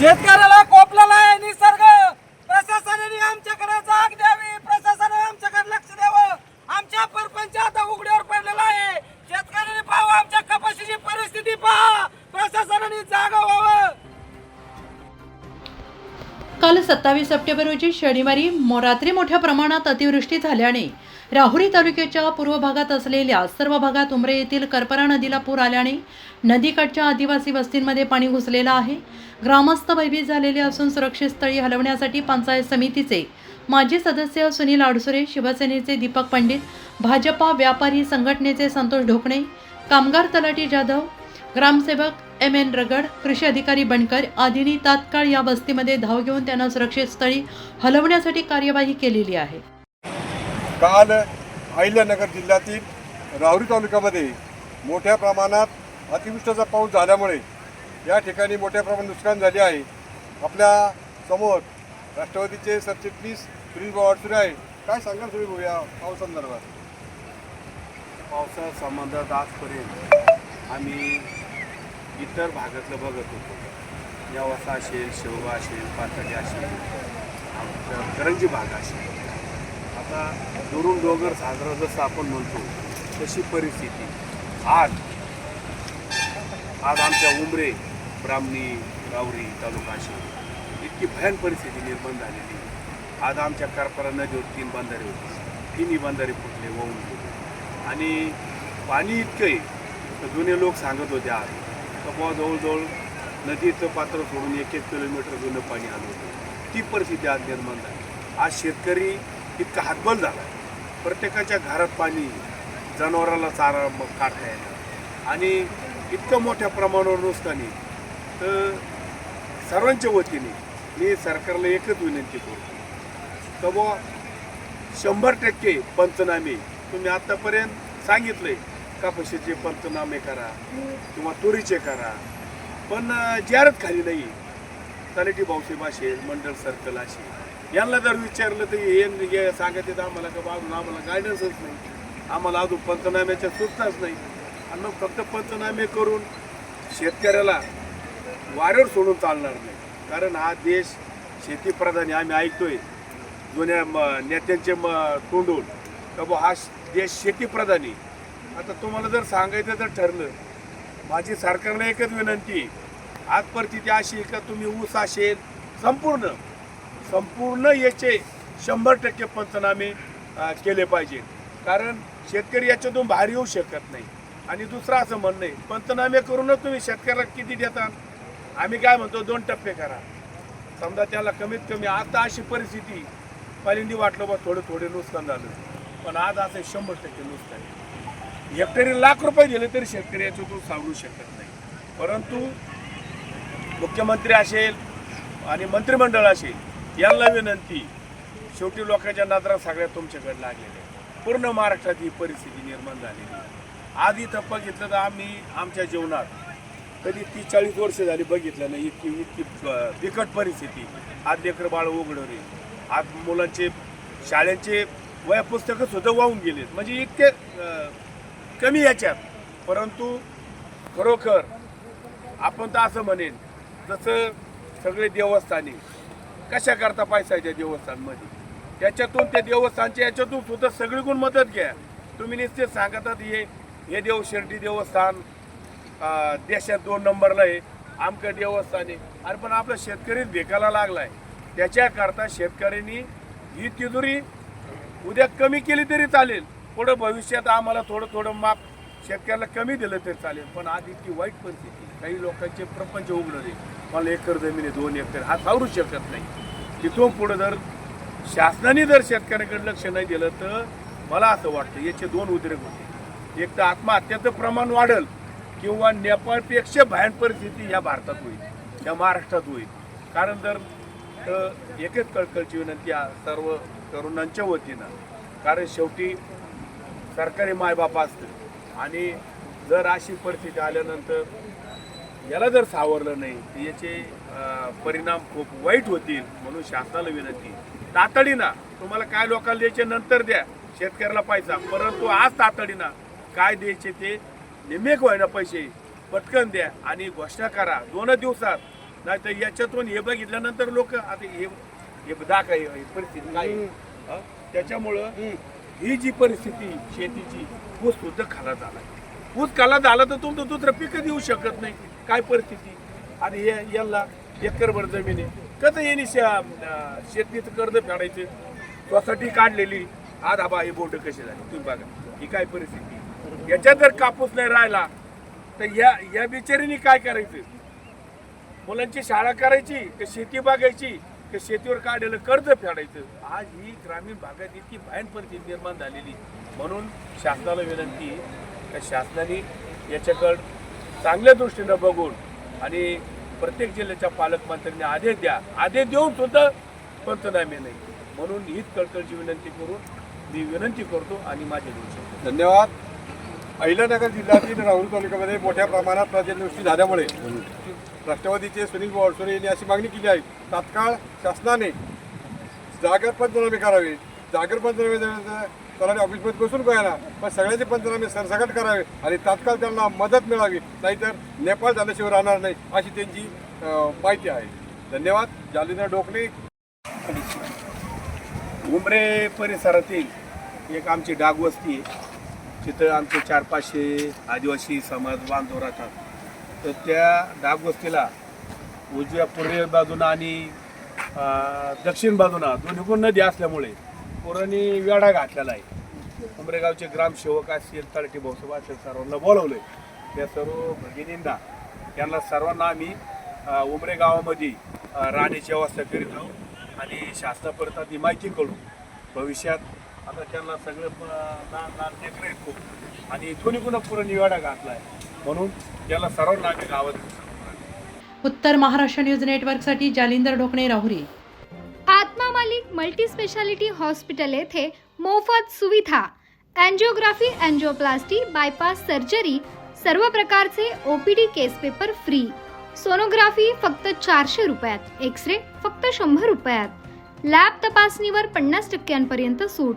शेतकऱ्याला कोपलेला आहे निसर्ग. प्रशासनाने आमच्याकडे जाग द्यावी. प्रशासनाने आमच्याकडे लक्ष द्यावं. आमच्या परपंच आता उघड्यावर पडलेला आहे. शेतकऱ्याने पाहावं आमच्या कपाशीची परिस्थिती पहा. प्रशासनाने जागा व्हावं. काल सत्तावीस सप्टेंबर रोजी शनिवारी मो- रात्री मोठ्या प्रमाणात अतिवृष्टी झाल्याने राहुरी तालुक्याच्या पूर्व भागात असलेल्या सर्व भागात उमरे येथील करपरा नदीला पूर आल्याने नदीकाठच्या आदिवासी वस्तींमध्ये पाणी घुसलेलं आहे. ग्रामस्थ भयभीत झालेले असून सुरक्षित स्थळी हलवण्यासाठी पंचायत समितीचे माजी सदस्य सुनील आडसुरे शिवसेनेचे दीपक पंडित भाजपा व्यापारी संघटनेचे संतोष ढोकणे कामगार तलाटी जाधव ग्रामसेवक एम एन रगड कृषी अधिकारी बनकर आदींनी तात्काळ या वस्तीमध्ये धाव घेऊन त्यांना सुरक्षित स्थळी हलवण्यासाठी कार्यवाही केलेली आहे. काल अहिल्यानगर जिल्ह्यातील राहुरी तालुक्यामध्ये मोठ्या प्रमाणात अतिवृष्टीचा पाऊस झाल्यामुळे या ठिकाणी मोठ्या प्रमाणात नुकसान झाले आहे. आपल्यासमोर राष्ट्रवादीचे सरचिटणीस सुनील भाऊ अडसुरे आहे काय सांगाल भाऊ या पावसांदर्भात पावसा संबंधात आजपर्यंत आम्ही इतर भागातलं बघत होतो. नेवासा असेल शेवगा असेल पातळी असेल आमच्या करंजी भाग असेल. आता दुरून डोंगर साजरा जसं आपण म्हणतो तशी परिस्थिती. आज आज आमच्या उमरे ब्राह्मणी रावरी तालुका असेल इतकी भयान परिस्थिती निर्माण झालेली. आज आमच्या करपरा नदीवर तीन बंधारे होते. तिन्ही बंधारे फुटले वाहून गेले. आणि पाणी इतकं आहे तर जुने लोक सांगत होते आज किंवा जवळजवळ नदीचं पात्र सोडून एक एक किलोमीटर जुनं पाणी आलं होतं. ती परिस्थिती आज निर्माण झाली. आज शेतकरी इतका हातबल झाला प्रत्येकाच्या घरात पाणी जनावराला चारा मग काढता येणार आणि इतकं मोठ्या प्रमाणावर नुकसानी. तर सर्वांच्या वतीने मी सरकारला एकच विनंती करतो. तर बुवा शंभर टक्के पंचनामे तुम्ही आत्तापर्यंत सांगितलं आहे कापशीचे पंचनामे करा किंवा तुरीचे करा. पण जारत जाहिरात खाली नाही. तलाठी भाऊसाहेब असेल मंडळ सर्कल असेल यांना जर विचारलं तर हे सांगत येतं आम्हाला का बा अजून आम्हाला गायडन्सच नाही. आम्हाला अजून पंचनाम्याच्या सुचनाच नाही. आणि मग फक्त पंचनामे करून शेतकऱ्याला वाऱ्यावर सोडून चालणार नाही. कारण हा देश शेतीप्रधान आम्ही ऐकतोय. जुन्या म- नेत्यांचे म तोंडून. का बुवा हा श- देश शेतीप्रधान. आहे आता तुम्हाला जर सांगायचं जर ठरलं माझी सरकारला एकच विनंती आज परिस्थिती अशी का तुम्ही ऊस असेल संपूर्ण संपूर्ण याचे शंभर टक्के पंचनामे केले पाहिजेत. कारण शेतकरी याच्यातून बाहेर येऊ शकत नाही. आणि दुसरं असं म्हणणं आहे पंचनामे करूनच तुम्ही शेतकऱ्याला किती देता आम्ही काय म्हणतो दोन टप्पे करा. समजा त्याला कमीत कमी आता अशी परिस्थिती पहिल्यांदी वाटलं बा थोडं थोडे नुकसान झालं. पण आज असं शंभर टक्के नुकसान आहे. हेक्टरी लाख रुपये दिले तरी शेतकरी तो सावरू शकत नाही. परंतु मुख्यमंत्री असेल आणि मंत्रिमंडळ असेल यांना विनंती शेवटी लोकांच्या नजरा सगळ्या तुमच्याकडे लागलेल्या पूर्ण महाराष्ट्रात ही परिस्थिती निर्माण झालेली आहे. आज इथं बघितलं तर आम्ही आमच्या जीवनात कधी तीस चाळीस वर्ष झाली बघितलं नाही इतकी इतकी बिकट परिस्थिती. आज लेकर बाळ उघडवले. आज मुलांचे शाळेचे वया पुस्तकं सुद्धा वाहून गेलेत. म्हणजे इतके कमी याच्यात. परंतु खरोखर आपण तर असं म्हणेन जसं सगळे देवस्थाने कशा करता पैसा आहे त्या देवस्थानमध्ये? त्याच्यातून त्या देवस्थानच्या याच्यातून सुद्धा सगळीकडून मदत घ्या. तुम्ही नुसते सांगतात हे हे देव शिर्डी देवस्थान देशात दोन नंबरला आहे. आमकं देवस्थान आहे. अरे पण आपला शेतकरीच भेकायला लागला आहे त्याच्याकरता शेतकऱ्यांनी ही तिजोरी उद्या कमी केली तरी चालेल. पुढं भविष्यात आम्हाला थोडं थोडं माप शेतकऱ्याला कमी दिलं तरी चालेल पण आज इतकी वाईट परिस्थिती काही लोकांचे प्रपंच उघडले. मला एकर जमीन आहे दोन एकर. हा सावरू शकत नाही. तिथून पुढं जर शासनाने जर शेतकऱ्याकडे लक्ष नाही दिलं तर मला असं वाटतं याचे दोन उद्रेक होते. एक तर आत्महत्याचं प्रमाण वाढेल किंवा नेपाळपेक्षा भयान परिस्थिती ह्या भारतात होईल या महाराष्ट्रात होईल. कारण जर एकच कळकळची विनंती सर्व तरुणांच्या वतीनं. कारण शेवटी सरकारी मायबाप असतं आणि जर अशी परिस्थिती आल्यानंतर याला जर सावरलं नाही तर याचे परिणाम खूप वाईट होतील म्हणून शासनाला विनंती तातडीनं तुम्हाला काय लोकांना द्यायचे नंतर द्या शेतकऱ्याला पैसा. परंतु आज तातडीनं काय द्यायचे ते निमेक व्हायला पैसे पटकन द्या आणि घोषणा करा. दोन दिवसात. नाही तर याच्यातून हे बघितल्यानंतर लोक आता हे हे दाखवा परिस्थिती काय आहे. हा? त्याच्यामुळं ही जी परिस्थिती शेतीची ऊस सुद्धा खाला झाला. ऊस खाला झाला तर तुमचं दुसरं पिकच येऊ शकत नाही. काय परिस्थिती? आणि हे याला एकरभर जमीन आहे. कसं येणे शेतीचं कर्ज फेडायचं? त्यासाठी काढलेली. आज आबा हे बोट कशी झाली? तुम्ही बघा. ही काय परिस्थिती? याच्यात जर कापूस नाही राहिला तर या या बिचारीने काय करायचं? मुलांची शाळा करायची का शेती बघायची की शेतीवर काढलेलं कर्ज फेडायचं. आज ही ग्रामीण भागात इतकी भयान परिस्थिती निर्माण झालेली. म्हणून शासनाला विनंती आहे शासनाने याच्याकडं चांगल्या दृष्टीनं बघून आणि प्रत्येक जिल्ह्याच्या पालकमंत्र्यांनी आदेश द्या. आदेश देऊन सुद्धा पंचनामे नाही. म्हणून हीच कळकळची विनंती करून मी विनंती करतो आणि माझे देऊ शकतो धन्यवाद. अहिल्यानगर जिल्ह्यातील राहुरी तालुक्यामध्ये मोठ्या प्रमाणात प्रजनवृष्टी झाल्यामुळे राष्ट्रवादीचे सुनील बोरसोरे यांनी अशी मागणी केली आहे. तात्काळ शासनाने जागर पंचनामे करावे. जागर पंचनामे झाल्यानंतर तलाठी ऑफिसमध्ये बसून कळायला. पण सगळ्याचे पंचनामे सरसकट करावे आणि तात्काळ त्यांना मदत मिळावी. नाहीतर नेपाळ झाल्याशिवाय राहणार नाही अशी त्यांची माहिती आहे. धन्यवाद. जालिंदर डोकणे. उमरे परिसरातील एक आमची डागवस्ती आहे. तिथं आमचे चार पाचशे आदिवासी समाज बांधव राहतात. तर त्या डागवस्तीला उजव्या पूर्वे बाजूनं आणि दक्षिण बाजूनं दोन्ही नदी असल्यामुळे पोरांनी वेढा घातलेला आहे. उमरेगावचे ग्रामसेवक असतील तळटी भाऊसाहेब असेल सर्वांना आहे त्या सर्व भगिनींना त्यांना सर्वांना आम्ही अं, उमरे गावामध्ये राहण्याची व्यवस्था करीत आहोत आणि शासनापर्यंत आधी माहिती कळू भविष्यात आता त्यांना सगळं प- लहान लहान लेकरं आहेत खूप. आणि इथून पुन्हा पुरा निवाडा घातला आहे म्हणून त्याला सर्वांना आम्ही गावात उत्तर महाराष्ट्र न्यूज नेटवर्कसाठी Jalindar Dhokane Rahuri. Atma Malik Multi Speciality hospital येथे मोफत सुविधा. अँजिओग्राफी अँजिओप्लास्टी बायपास सर्जरी सर्व प्रकारचे O P D case paper free. Sonography फक्त चारशे रुपयात एक्स रे फक्त शंभर रुपयात. लॅब तपासणीवर पन्नास टक्क्यांपर्यंत सूट.